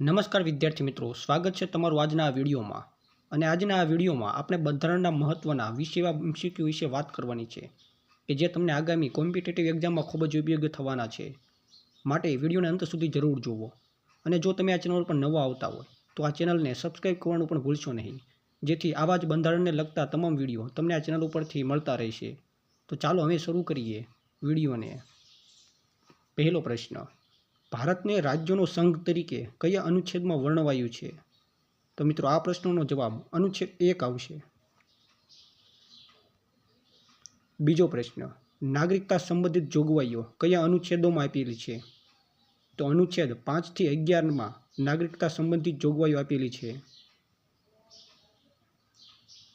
નમસ્કાર વિદ્યાર્થી મિત્રો, સ્વાગત છે તમારું આજના આ વિડીયોમાં. અને આજના આ વિડીયોમાં આપણે બંધારણના મહત્ત્વના વિષય એમસીક્યુ વિશે વાત કરવાની છે, કે જે તમને આગામી કોમ્પિટેટિવ એક્ઝામમાં ખૂબ જ ઉપયોગી થવાના છે. માટે વિડીયોને અંત સુધી જરૂર જુઓ. અને જો તમે આ ચેનલ પર નવા આવતા હોય, તો આ ચેનલને સબસ્ક્રાઈબ કરવાનું પણ ભૂલશો નહીં. જેથી આવા જ બંધારણને લગતા તમામ વીડિયો તમને આ ચેનલ ઉપરથી મળતા રહેશે. તો ચાલો હવે શરૂ કરીએ વિડીયોને. પહેલો પ્રશ્ન ભારતને રાજ્યોનો સંઘ તરીકે કયા અનુચ્છેદમાં વર્ણવાયું છે? તો મિત્રો, આ પ્રશ્નનો જવાબ અનુચ્છેદ એક આવશે. બીજો પ્રશ્ન, નાગરિકતા સંબંધિત જોગવાઈઓ કયા અનુચ્છેદોમાં આપેલી છે? તો અનુચ્છેદ પાંચથી અગિયારમાં નાગરિકતા સંબંધિત જોગવાઈઓ આપેલી છે.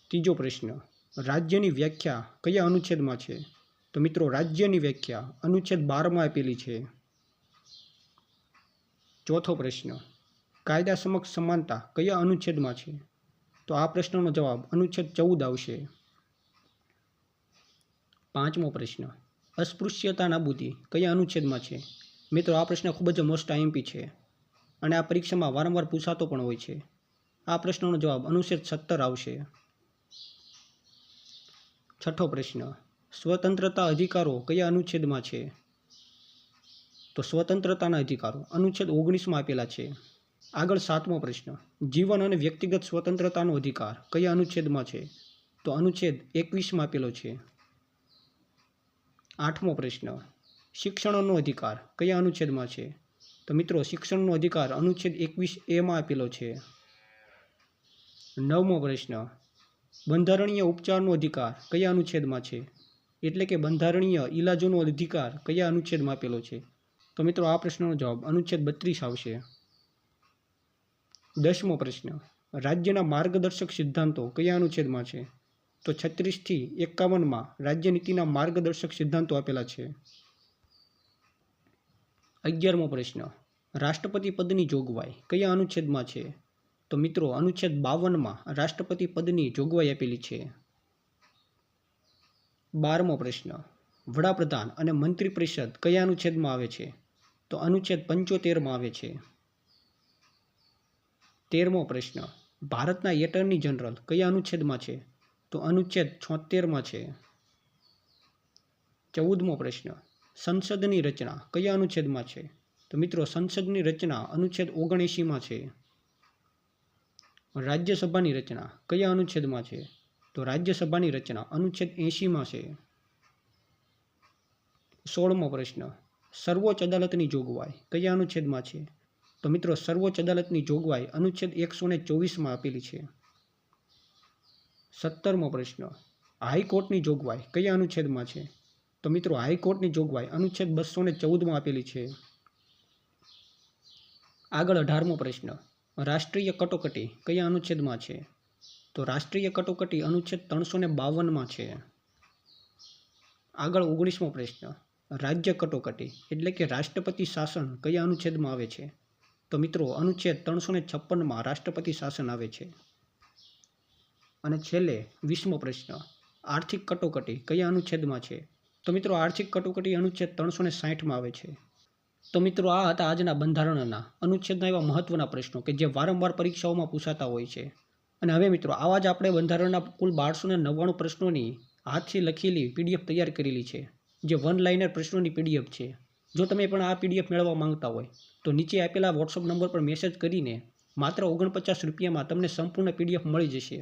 ત્રીજો પ્રશ્ન, રાજ્યની વ્યાખ્યા કયા અનુચ્છેદમાં છે? તો મિત્રો, રાજ્યની વ્યાખ્યા અનુચ્છેદ બારમાં આપેલી છે. ચોથો પ્રશ્ન, કાયદા સમક્ષ સમાનતા કયા અનુચ્છેદમાં છે? તો આ પ્રશ્નનો જવાબ અનુચ્છેદ ચૌદ આવશે. પાંચમો પ્રશ્ન અસ્પૃશ્યતા નાબૂદી કયા અનુચ્છેદમાં છે? મિત્રો, આ પ્રશ્ન ખૂબ જ મોસ્ટ આઈએમપી છે અને આ પરીક્ષામાં વારંવાર પૂછાતો પણ હોય છે. આ પ્રશ્નનો જવાબ અનુચ્છેદ સત્તર આવશે. છઠ્ઠો પ્રશ્ન, સ્વતંત્રતા અધિકારો કયા અનુચ્છેદમાં છે? તો સ્વતંત્રતાના અધિકારો. અનુચ્છેદ ઓગણીસમાં આપેલા છે. આગળ સાતમો પ્રશ્ન. જીવન અને વ્યક્તિગત સ્વતંત્રતાનો અધિકાર કયા અનુચ્છેદમાં છે? તો અનુચ્છેદ એકવીસમાં આપેલો છે. આઠમો પ્રશ્ન. શિક્ષણનો અધિકાર કયા અનુચ્છેદમાં છે? તો મિત્રો, શિક્ષણનો અધિકાર અનુચ્છેદ એકવીસ એમાં આપેલો છે. નવમો પ્રશ્ન. બંધારણીય ઉપચારનો અધિકાર કયા અનુચ્છેદમાં છે? એટલે કે બંધારણીય ઇલાજોનો અધિકાર કયા અનુચ્છેદમાં આપેલો છે? તો મિત્રો આ પ્રશ્નનો જવાબ અનુચ્છેદ બત્રીસ આવશે. દસમો પ્રશ્ન, રાજ્યના માર્ગદર્શક સિદ્ધાંતો કયા અનુચ્છેદમાં છે? તો છત્રીસથી એકાવનમાં રાજ્ય નીતિના માર્ગદર્શક સિદ્ધાંતો આપેલા છે. અગિયારમો પ્રશ્ન, રાષ્ટ્રપતિ પદની જોગવાઈ કયા અનુચ્છેદમાં છે? તો મિત્રો અનુચ્છેદ બાવનમાં રાષ્ટ્રપતિ પદની જોગવાઈ આપેલી છે. બારમો પ્રશ્ન, વડાપ્રધાન અને મંત્રી પરિષદ કયા અનુચ્છેદમાં આવે છે? તો અનુચ્છેદ પંચોતેરમાં આવે છે. તેરમો પ્રશ્ન. ભારતના એટર્ની જનરલ કયા અનુચ્છેદમાં છે? તો અનુચ્છેદ છોતેરમાં છે. ચૌદમો પ્રશ્ન. સંસદની રચના કયા અનુચ્છેદમાં છે? તો મિત્રો, સંસદની રચના અનુચ્છેદ ઓગણએંશીમાં છે. રાજ્યસભાની રચના કયા અનુચ્છેદમાં છે? તો રાજ્યસભાની રચના અનુચ્છેદ એંશીમાં છે. સોળમો પ્રશ્ન. સર્વોચ્ચ અદાલતની જોગવાઈ, કયા અનુચ્છેદમાં છે? તો મિત્રો, સર્વોચ્ચ અદાલતની જોગવાઈ અનુચ્છેદ એકસો ને ચોવીસમાં આપેલી છે. સત્તરમો પ્રશ્ન, હાઈકોર્ટની જોગવાઈ કયા અનુચ્છેદમાં છે? તો મિત્રો, હાઈકોર્ટની જોગવાઈ અનુચ્છેદ બસો ને ચૌદમાં આપેલી છે. આગળ અઢારમો પ્રશ્ન, રાષ્ટ્રીય કટોકટી કયા અનુચ્છેદમાં છે? તો રાષ્ટ્રીય કટોકટી અનુચ્છેદ ત્રણસો ને બાવનમાં છે. આગળ ઓગણીસમો પ્રશ્ન રાજ્ય કટોકટી, એટલે કે રાષ્ટ્રપતિ શાસન કયા અનુચ્છેદમાં આવે છે? તો મિત્રો, અનુચ્છેદ ત્રણસો ને છપ્પનમાં રાષ્ટ્રપતિ શાસન આવે છે. અને છેલ્લે વીસમો પ્રશ્ન, આર્થિક કટોકટી કયા અનુચ્છેદમાં છે? તો મિત્રો, આર્થિક કટોકટી અનુચ્છેદ ત્રણસો ને સાઠમાં આવે છે. તો મિત્રો, આ હતા આજના બંધારણના અનુચ્છેદના એવા મહત્ત્વના પ્રશ્નો કે જે વારંવાર પરીક્ષાઓમાં પૂછાતા હોય છે. અને હવે મિત્રો, આવા જ આપણે બંધારણના કુલ બારસો ને નવ્વાણું પ્રશ્નોની હાથથી લખેલી પીડીએફ તૈયાર કરેલી છે. જે વન લાઇનર પ્રશ્નોની પીડીએફ છે. જો તમે પણ આ પીડીએફ મેળવવા માંગતા હોય, તો નીચે આપેલા વોટ્સઅપ નંબર પર મેસેજ કરીને માત્ર ઓગણપચાસ રૂપિયામાં તમને સંપૂર્ણ પીડીએફ મળી જશે.